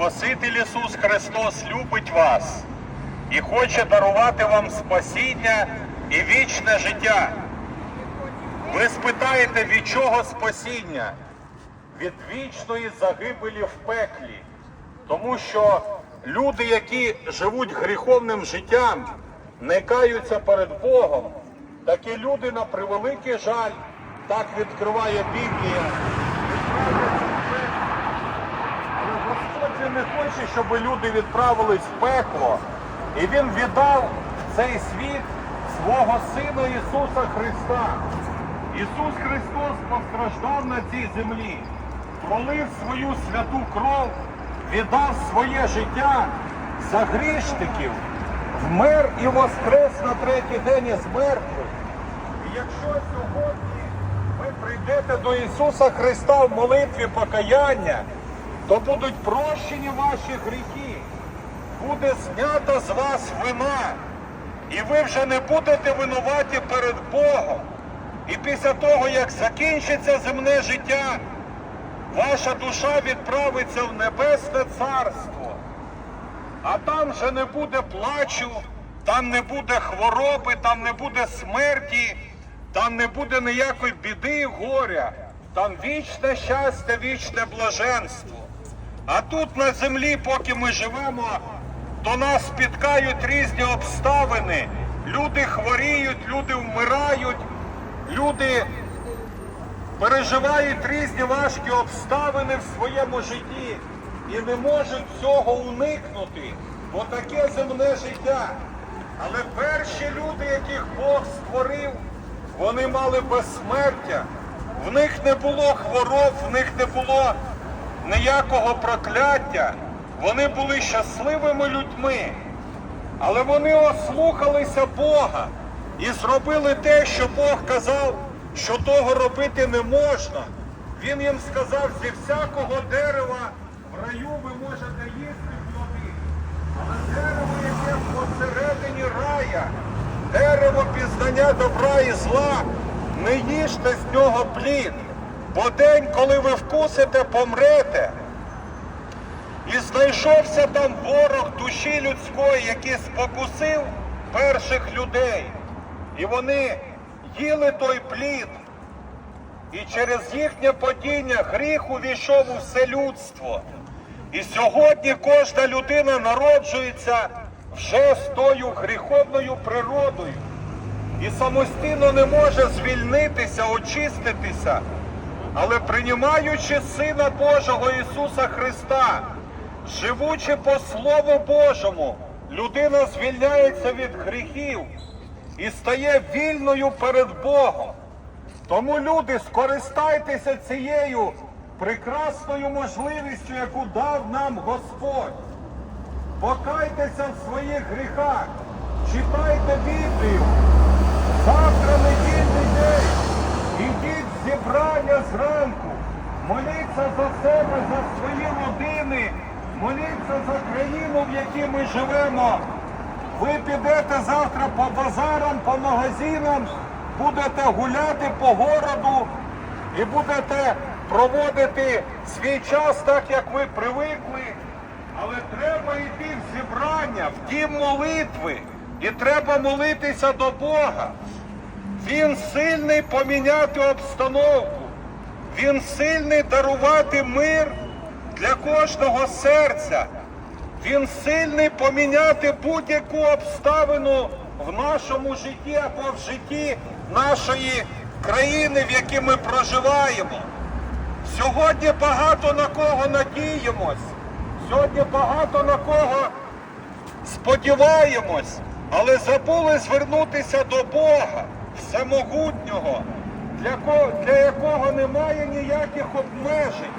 Спаситель Ісус Христос любить вас і хоче дарувати вам спасіння і вічне життя. Ви спитаєте, від чого спасіння? Від вічної загибелі в пеклі. Тому що люди, які живуть гріховним життям, не каються перед Богом, такі люди на превеликий жаль, так відкриває Біблія. Же не хоче, щоб люди відправились в пекло, і Він віддав цей світ свого Сина Ісуса Христа. Ісус Христос постраждав на цій землі, пролив свою святу кров, віддав своє життя за грішників, вмер і воскрес на третій день із мертвих. І якщо сьогодні ви прийдете до Ісуса Христа в молитві покаяння, то будуть прощені ваші гріхи, буде знята з вас вина, і ви вже не будете винуваті перед Богом. І після того, як закінчиться земне життя, ваша душа відправиться в небесне царство. А там вже не буде плачу, там не буде хвороби, там не буде смерті, там не буде ніякої біди і горя, там вічне щастя, вічне блаженство. А тут на землі, поки ми живемо, то нас спіткають різні обставини. Люди хворіють, люди вмирають, люди переживають різні важкі обставини в своєму житті і не можуть цього уникнути, бо таке земне життя. Але перші люди, яких Бог створив, вони мали безсмертя. В них не було хвороб, в них не було ніякого прокляття. Вони були щасливими людьми. Але вони ослухалися Бога і зробили те, що Бог казав, що того робити не можна. Він їм сказав, зі всякого дерева в раю ви можете їсти плоди. Але дерево, яке посередині рая, дерево пізнання добра і зла, не їжте з нього плід, бо день, коли ви вкусите, помрете. І знайшовся там ворог душі людської, який спокусив перших людей. І вони їли той плід. І через їхнє падіння гріх увійшов у все людство. І сьогодні кожна людина народжується вже з тою гріховною природою. І самостійно не може звільнитися, очиститися. Але приймаючи Сина Божого Ісуса Христа, живучи по Слову Божому, людина звільняється від гріхів і стає вільною перед Богом. Тому люди, скористайтеся цією прекрасною можливістю, яку дав нам Господь. Покайтеся в своїх гріхах, читайте Біблію. Завтра недільний день. Ідіть з зібрання зранку. Моліться за себе, за свої родини, моліться за країну, в якій ми живемо. Ви підете завтра по базарам, по магазинам, будете гуляти по городу і будете проводити свій час так, як ви привикли. Але треба йти в зібрання, в дім молитви. І треба молитися до Бога. Він сильний поміняти обстановку. Він сильний дарувати мир для кожного серця. Він сильний поміняти будь-яку обставину в нашому житті або в житті нашої країни, в якій ми проживаємо. Сьогодні багато на кого надіємось. Сьогодні багато на кого сподіваємось, але забули звернутися до Бога, всемогутнього, для, якого немає ніяких обмежень.